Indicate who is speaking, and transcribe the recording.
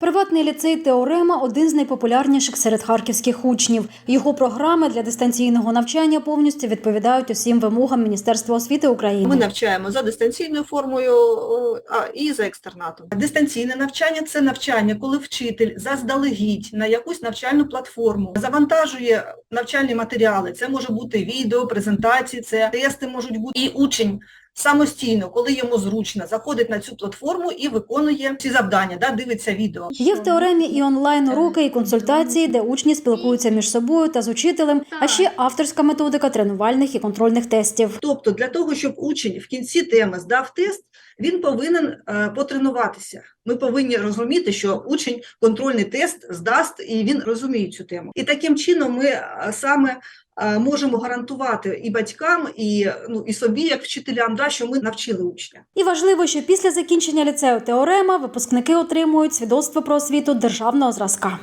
Speaker 1: Приватний ліцей Теорема один з найпопулярніших серед харківських учнів. Його програми для дистанційного навчання повністю відповідають усім вимогам Міністерства освіти України.
Speaker 2: Ми навчаємо за дистанційною формою і за екстернатом. Дистанційне навчання це навчання, коли вчитель заздалегідь на якусь навчальну платформу завантажує навчальні матеріали. Це може бути відео, презентації, це тести можуть бути. І учень самостійно, коли йому зручно, заходить на цю платформу і виконує ці завдання, да, дивиться відео.
Speaker 1: Є в теоремі і онлайн уроки, і консультації, де учні спілкуються між собою та з учителем, а ще авторська методика тренувальних і контрольних тестів.
Speaker 2: Тобто для того, щоб учень в кінці теми здав тест, він повинен е, потренуватися. Ми повинні розуміти, що учень контрольний тест здасть і він розуміє цю тему. І таким чином ми е, саме Е, можемо гарантувати і батькам, і ну і собі, як вчителям, да що ми навчили учня.
Speaker 1: І важливо, що після закінчення ліцею теорема випускники отримують свідоцтво про освіту державного зразка.